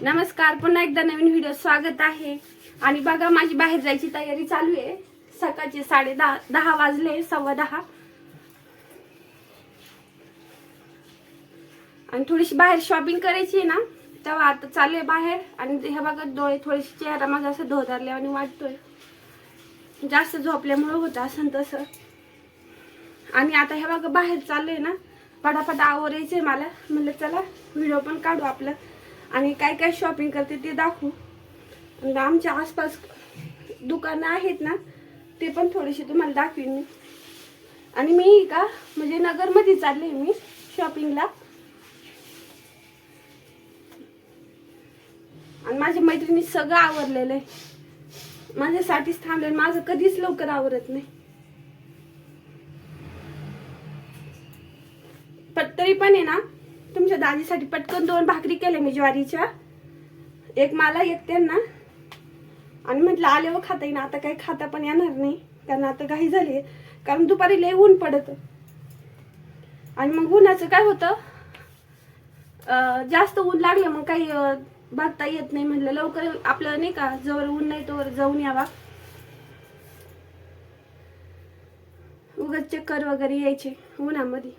नमस्कार पुन्हा एकदा नवीन व्हिडिओ स्वागत आहे. आणि बघा माझी बाहेर जायची तयारी चालू आहे. सकाळचे साडे दहा दहा वाजले सव्वा दहा. आणि थोडीशी बाहेर शॉपिंग करायची आहे ना तेव्हा आता चालू आहे बाहेर. आणि ह्या बघा डोळे थोडीशी चेहरा माझा असं धोधारल्या आणि वाटतोय. जास्त झोपल्यामुळं होतं असं तसं. आणि आता हे बघा बाहेर चाललोय ना. फटाफट आवरायचंय मला. म्हणलं चला व्हिडिओ पण काढू आपलं. आणि काय काय शॉपिंग करते ते दाखवू. आमच्या आसपास दुकानं आहेत ना ते पण थोडीशी तुम्हाला दाखवीन मी. आणि मी का म्हणजे नगरमध्ये चालले मी शॉपिंगला आणि माझ्या मैत्रिणी सगळं आवरलेलं आहे. माझ्यासाठीच थांबले माझं कधीच लवकर आवरत नाही. तरी पण आहे ना तुमच्या दाजीसाठी पटकन दोन भाकरी केल्या मी ज्वारीच्या. एक मला एक त्यांना. आणि म्हटलं आल्यावर हो खाता येईन आता काही खाता पण येणार नाही. कारण आता काही झाली कारण दुपारी लय ऊन पडत. आणि मग उन्हाचं काय होतं? जास्त ऊन लागलं मग काही बघता येत नाही म्हटलं. लवकर आपलं नाही का जवळ ऊन नाही तोवर जाऊन यावा. उगाच चक्कर वगैरे यायचे उन्हामध्ये.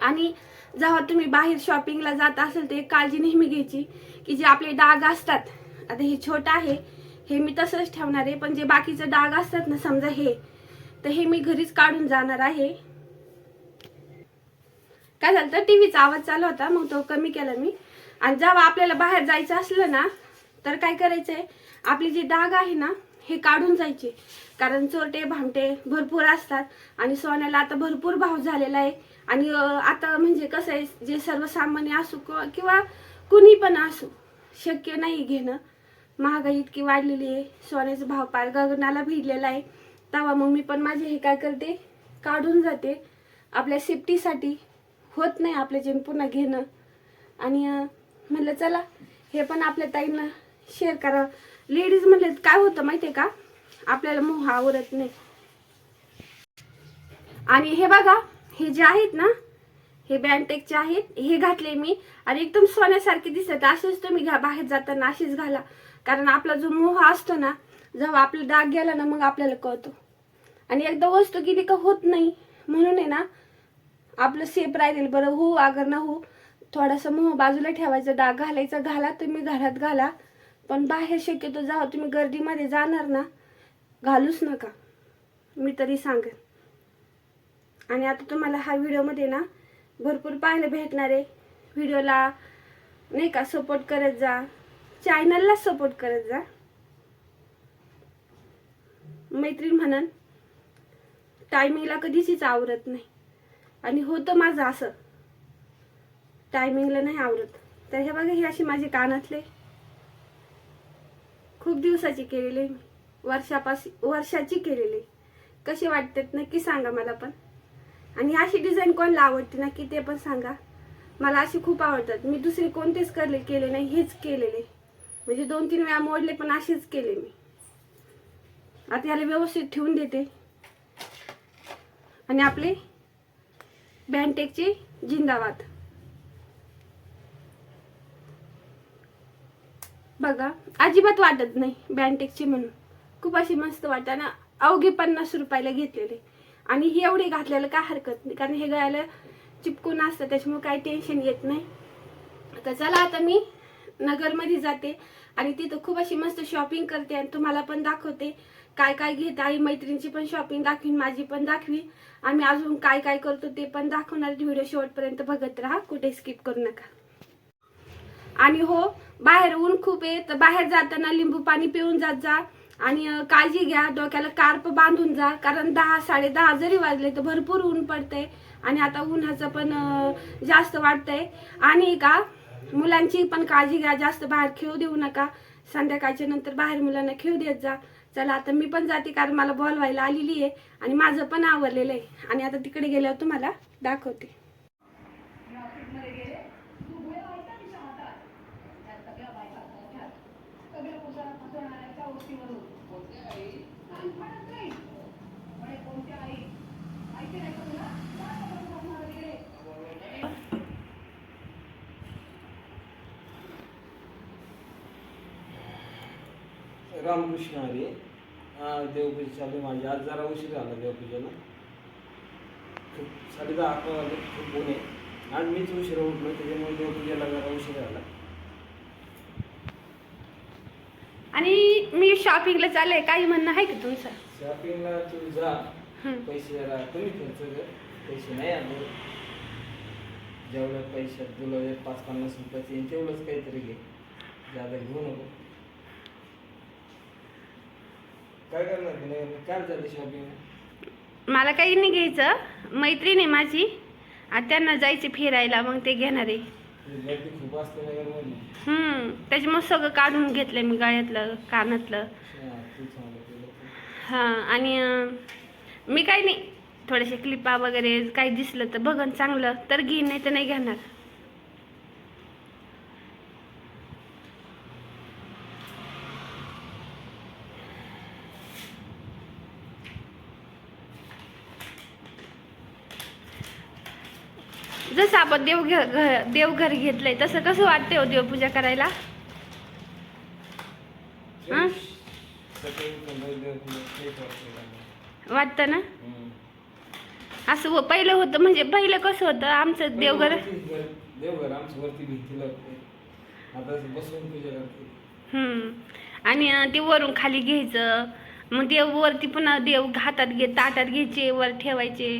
आणि जेव्हा तुम्ही बाहेर शॉपिंगला जात असेल तर एक काळजी नेहमी घ्यायची की जे आपले डाग असतात आता हे छोटं आहे हे मी तसंच ठेवणार आहे पण जे बाकीचे डाग असतात ना समजा हे तर हे मी घरीच काढून जाणार आहे. काय झालं तर टीव्हीचा आवाज चालू होता मग तो कमी केला मी. आणि जेव्हा आपल्याला बाहेर जायचं असलं ना तर काय करायचंय आपले जे डाग आहे ना हे काढून जायचे. कारण चोरटे भामटे भरपूर असतात आणि सोन्याला आता भरपूर भाव झालेला आहे. आणि आता म्हणजे कसं आहे जे सर्वसामान्य असू किंवा- किंवा कुणी पण असू शक्य नाही घेणं. महागाई इतकी वाढलेली आहे. सोन्याचा भाव पार गगनाला भिडलेला आहे. तेव्हा मग मी पण माझे हे काय करते? काढून जाते. आपल्या सेफ्टीसाठी होत नाही आपल्या जेम पुन्हा घेणं. आणि म्हणलं चला हे पण आपल्या ताईंना शेअर करा. लेडीज म्हणले काय होतं माहितीये का? आपल्याला मोह आवरत नाही. आणि हे बघा हे जे आहेत ना हे बँटेकचे आहेत हे घातले मी. आणि एकदम सोन्यासारखे दिसतात. असेच तुम्ही घ्या बाहेर जाताना अशीच घाला. कारण आपला जो मोह असतो ना जेव्हा आपला डाग गेला ना मग आपल्याला कळतो. आणि एकदा वस्तू गेली का होत नाही. म्हणून आहे ना आपलं सेफ राहील बरं. हो अगर ना हो थोडासा मोह बाजूला ठेवायचा डाग घालायचा घाला तुम्ही घरात घाला. पण बाहेर शक्यतो जेव्हा तुम्ही गर्दीमध्ये जाणार ना घालूच नका. मी तरी सांगेन. आणि आता तुम्हाला हा व्हिडिओमध्ये ना भरपूर पाहायला भेटणार आहे. व्हिडिओला नाही का सपोर्ट करत जा. चॅनलला सपोर्ट करत जा. मैत्रीण म्हणन टायमिंगला कधीच आवरत नाही. आणि होतं माझं असं. टायमिंगला नाही आवरत. तर हे बघा हे असे माझे कानातले. खूप दिवसाची केलेले वर्षापास वर्षाची केलेली. कसे वाटतात नक्की सांगा मला पण. आणि अशी डिझाईन कोणाला आवडते ना की ते पण सांगा. मला अशी खूप आवडतात. मी दुसरे कोणतेच करले केले नाही हेच केलेले. म्हणजे दोन तीन वेळा मोडले पण असेच केले मी. आता याला व्यवस्थित ठेवून देते. आणि आपले बँटेकचे जिंदाबाद. बघा अजिबात वाटत नाही बँटेकचे म्हणून. खूप अशी मस्त वाटत ना. अवघे पन्नास रुपयाला घेतलेले. आणि ही एवढी घातलेलं काय हरकत नाही. कारण हे गळ्याला चिपकून असतं त्याच्यामुळे काही टेन्शन येत नाही. तर चला आता मी नगरमध्ये जाते आणि तिथं खूप अशी मस्त शॉपिंग करते आणि तुम्हाला पण दाखवते काय काय घेत. आई मैत्रिणीची पण शॉपिंग दाखवीन माझी पण दाखवी आम्ही अजून काय काय करतो ते पण दाखवणार व्हिडिओ शेवटपर्यंत बघत राहा कुठे स्किप करू नका. आणि हो बाहेर ऊन खूप आहे तर बाहेर जाताना लिंबू पाणी पिऊन जात जा. आणि काळजी घ्या डोक्याला कार्प बांधून जा कारण दहा साडे दहा जरी वाजले तर भरपूर ऊन पडतंय आणि आता उन्हाचं पण जास्त वाटतंय आणि का मुलांची पण काळजी घ्या जास्त बाहेर खेळू देऊ नका. संध्याकाळच्या नंतर बाहेर मुलांना खेळू देत जा. चला आता मी पण जाते कारण मला बॉल व्हायला आलेली आहे आणि माझं पण आवरलेलं आहे. आणि आता तिकडे गेल्यावर तुम्हाला दाखवते. रामकृष्ण हरी देवपूजा चालू माझी आज जरा उशीर झाला देवपूजेला. खूप साडे दहा अकरा वाजले खूप ऊन आहे. आज मीच उशीर उठलो त्याच्यामुळे देवपूजेला जरा उशीर झाला. आणि मी शॉपिंगला चालले काही म्हणणं आहे का तुमचं? शॉपिंगला तू जा. हं. पैसे जरा कमी खर्च कर. पैसे नाही आले. जेवढ्या पैशात तुला जे पाच पन्नास रुपयाचे येईल तेवढंच काहीतरी घे. जादा घेऊ नको. काय करणार तू नाही काय झाली शॉपिंग मला काही नाही घ्यायचं. मैत्रीण आहे माझी. आणि त्यांना जायचे फिरायला मग ते घेणार आहे. गर्दी खूप असते नगरमध्ये हम्म, त्याच्यामुळे सगळं काढून घेतलंय मी गळ्यातलं कानातलं. हा, तू चांगलं केलं हां आणि अं, मी काही नाही. थोडेसे क्लिपा वगैरे काही दिसलं तर बघन चांगलं. तर घेईन नाही तर नाही घेणार. जसं आपण देवघर घर देवघर घेतलंय तसं कसं वाटतंय हो देवपूजा करायला हा? वाटतं ना. असं पहिलं होतं म्हणजे पहिलं कसं होतं आमचं देवघर देवघर आमचं वरती भिंतीला होते आता बसून पूजा करते हम्म. आणि ते वरून खाली घ्यायचं मग देव वरती पुन्हा देव हातात घे ताटात घ्यायचे वर ठेवायचे.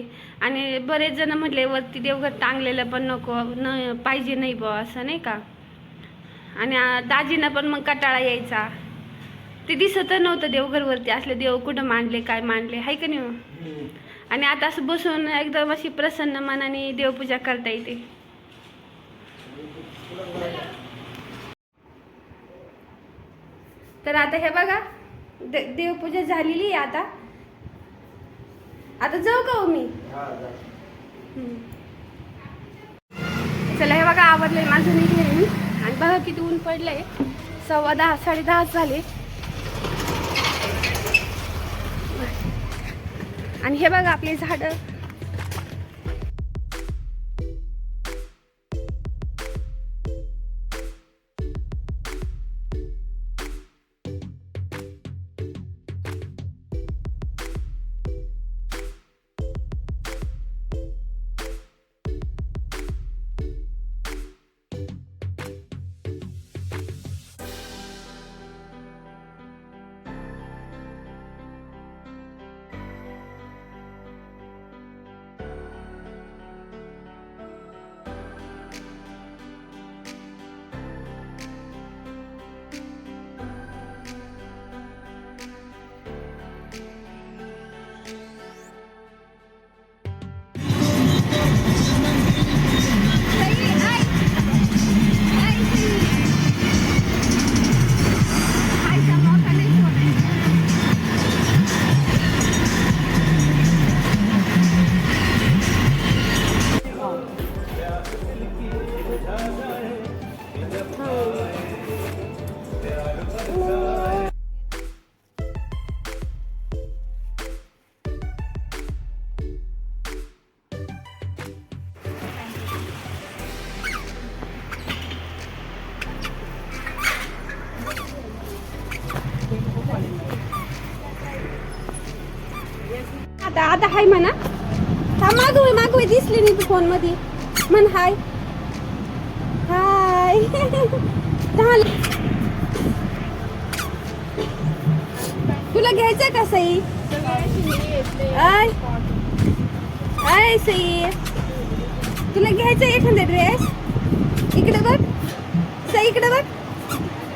आणि बरेच जण म्हटले वरती देवघर टांगलेलं पण नको न पाहिजे नाही बुवा असं नाही का? आणि दाजीनं दाजींना पण मग कटाळा यायचा. ते दिसत नव्हतं देवघरवरती असले देव कुठं मांडले काय मांडले हाय का नाही हो? आणि आता असं बसून एकदम अशी प्रसन्न मनाने देवपूजा करता येते. तर आता हे बघा दे देवपूजा झालेली आहे आता. आता जाऊ का हो मी. चला हे बघा आवडलंय माझं मी आणि बघा किती ऊन पडलंय. सव्वा दहा साडे दहा झाले. आणि हे बघा आपले झाडं. आता हाय म्हणा. हा मागवे मागवे दिसली नाही तू फोनमध्ये म्हण हाय. हाय. तुला घ्यायचं का सई? आय. आय सई. तुला घ्यायचं एखादा ड्रेस इकडे बघ. सई इकडे बघ.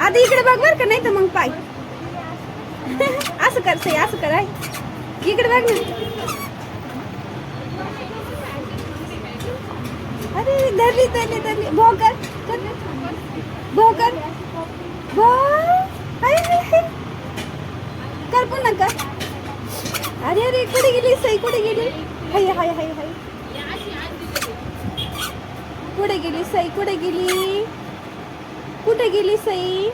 आधी इकडे बघ बर का नाही तर मग पाय. असं कर सई असं कराय आय इकडे बघ ना अरे धरली धरली धरली भोकर भोकर. कर पुन्हा कर अरे अरे कुठे गेली सई कुठे गेली हाय हाय हाय हाय। कुठे गेली सई कुठे गेली कुठे गेली सई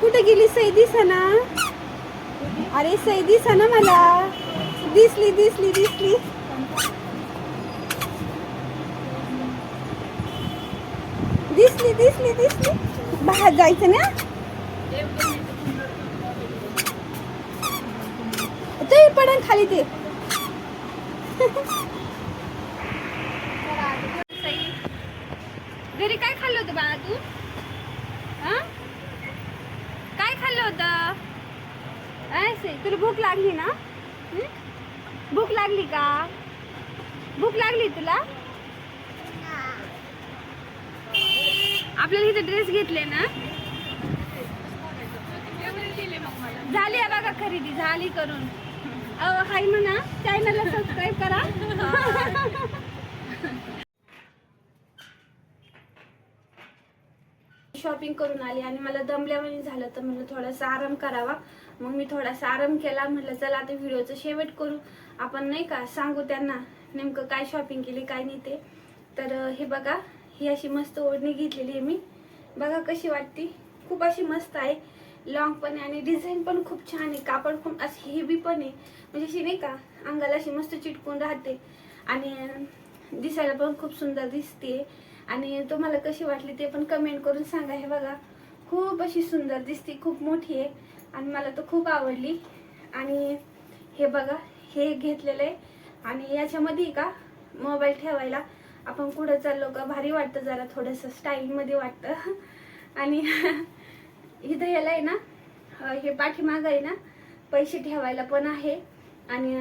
कुठे गेली सई दिसना अरे सई दिसना मला. दिसली दिसली दिसली. दिसली दिसली दिसली. बाहेर जायचं ना? ते पडन खाली ते. घरी काय खाल्लं होतं बाळा तू हा काय खाल्लं होतं असे तुला भूक लागली ना? भूक लागली का? भूक लागली तुला? आपल्याला इथे ड्रेस घेतले ना? झाली आहे बघा खरेदी झाली करून. अहो हाय म्हणा चॅनलला सबस्क्राईब करा. शॉपिंग करून आली आणि मला दमल्यावानी झालं तर म्हणलं थोडासा आराम करावा. मग मी थोडासा आराम केला म्हटलं चला आता व्हिडिओचं शेवट करू. आपण नाही का सांगू त्यांना नेमकं काय शॉपिंग केली काय नाही ते. तर हे बघा ही अशी मस्त ओढणी घेतलेली आहे मी. बघा कशी वाटते. खूप अशी मस्त आहे. लॉंग पण आहे आणि डिझाईन पण खूप छान आहे. कापड खूप अशी हेवी पण आहे. म्हणजे अशी नाही का अंगाला अशी मस्त चिटकून राहते. आणि दिसायला पण खूप सुंदर दिसते आणि तुम्हाला कशी वाटली ते पण कमेंट करून सांगा. हे बघा खूप अशी सुंदर दिसते खूप मोठी आहे आणि मला तर खूप आवडली. आणि हे बघा हे घेतलेलं आहे. आणि याच्यामध्ये का मोबाईल ठेवायला आपण कुठं चाललो का भारी वाटतं जरा थोडंसं स्टाईलमध्ये वाटतं. आणि इथं याला आहे ना हे पाठीमागं आहे ना पैसे ठेवायला पण आहे. आणि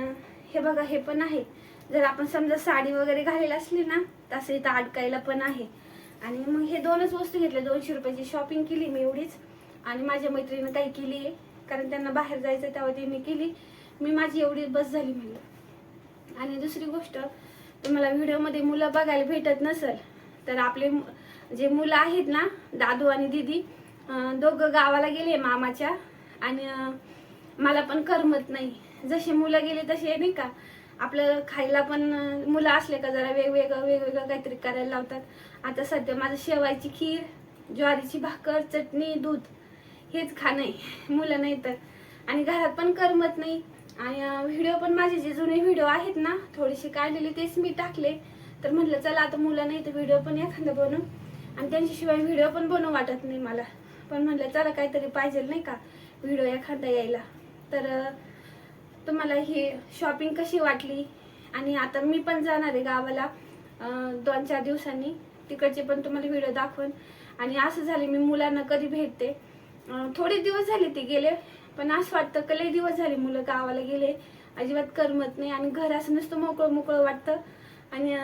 हे बघा हे पण आहे. जर आपण समजा साडी वगैरे घालेली असली ना तसं इथं अडकायला पण आहे. आणि मग हे दोनच वस्तू घेतल्या दोनशे रुपयाची शॉपिंग केली मी एवढीच. आणि माझ्या मैत्रिणीनं काही केली आहे कारण त्यांना बाहेर जायचं तेव्हा त्यांनी केली. मी माझी एवढी बस झाली म्हणलं. आणि दुसरी गोष्ट तुम्हाला व्हिडिओमध्ये मुलं बघायला भेटत नसेल तर आपले जे मुलं आहेत ना दादू आणि दीदी दोघं गावाला गेले मामाच्या. आणि मला पण करमत नाही. जसे मुलं गेले तसे नाही का? आपलं खायला पण मुलं असले का जरा वेगवेगळं वेगवेगळं काहीतरी करायला लावतात. आता सध्या माझं शेवायची खीर ज्वारीची भाकर चटणी दूध हेच खाणं आहे. मुलं नाही तर. आणि घरात पण करमत नाही. आणि व्हिडिओ पण माझे जे जुने व्हिडिओ आहेत ना थोडेसे काढलेले तेच मी टाकले. तर म्हटलं चला आता मुलं नाही तर व्हिडिओ पण एखादा बनवू. आणि त्यांच्याशिवाय व्हिडिओ पण बनवू वाटत नाही मला. पण म्हटलं चला काहीतरी पाहिजे नाही का? व्हिडिओ एखादा यायला. तर तुम्हाला ही शॉपिंग कशी वाटली? आणि आता मी पण जाणार आहे गावाला. दोन चार दिवसांनी. तिकडचे पण तुम्हाला व्हिडिओ दाखवून. आणि असं झाले मी मुलांना कधी भेटते. थोडे दिवस झाले ते गेले. पण असं वाटतं कले लई दिवस झाले मुलं गावाला गेले. अजिबात करमत नाही आणि घर असं नुसतं मोकळं मोकळं वाटतं. आणि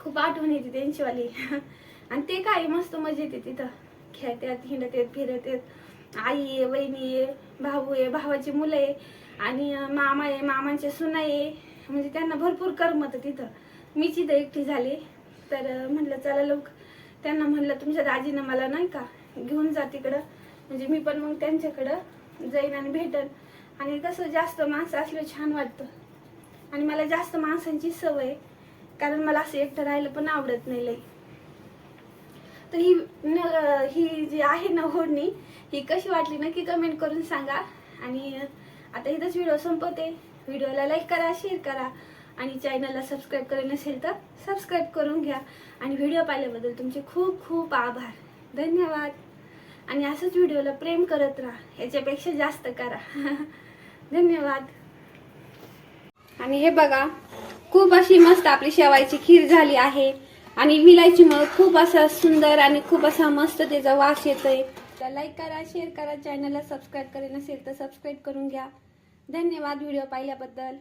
खूप आठवण येते त्यांचीवाली. आणि ते काय मस्त मजा येते तिथं. खेळतात हिंडत येत फिरत येत आई आहे वहिनी आहे भाऊ आहे भावाची मुलं आहे. आणि मामा आहे मामांचे सुना आहे. म्हणजे त्यांना भरपूर करमत तिथं. मीच इथं एकटी झाले. तर म्हणलं चला लोक त्यांना म्हणलं तुमच्या दाजीनं मला नाही का घेऊन जा तिकडं. म्हणजे मी पण मग त्यांच्याकडं जाईन आणि भेटन. आणि कसं जास्त माणसं असलं छान वाटतं. आणि मला जास्त माणसांची सवय आहे. कारण मला असं एकटं राहायला पण आवडत नाही लई. तर ही न ही जी आहे ना ओढणी ही कशी वाटली नक्की कमेंट करून सांगा. आणि आता इथंच व्हिडिओ संपवते. व्हिडिओला लाईक करा शेअर करा. आणि चॅनलला सबस्क्राईब केलं नसेल तर सबस्क्राईब करून घ्या. आणि व्हिडिओ पाहिल्याबद्दल तुमचे खूप खूप आभार. धन्यवाद. आणि असंच व्हिडिओला प्रेम करत राहा. याच्यापेक्षा जास्त करा. धन्यवाद. आणि हे बघा खूप अशी मस्त आपली शेवायची खीर झाली आहे. आणि विलायचीमुळे खूप असं सुंदर आणि खूप असा मस्त त्याचा वास येतोय. तर लाईक करा शेअर करा. चॅनलला सबस्क्राईब करेल नसेल तर सबस्क्राईब करून घ्या. धन्यवाद व्हिडिओ पाहिल्याबद्दल.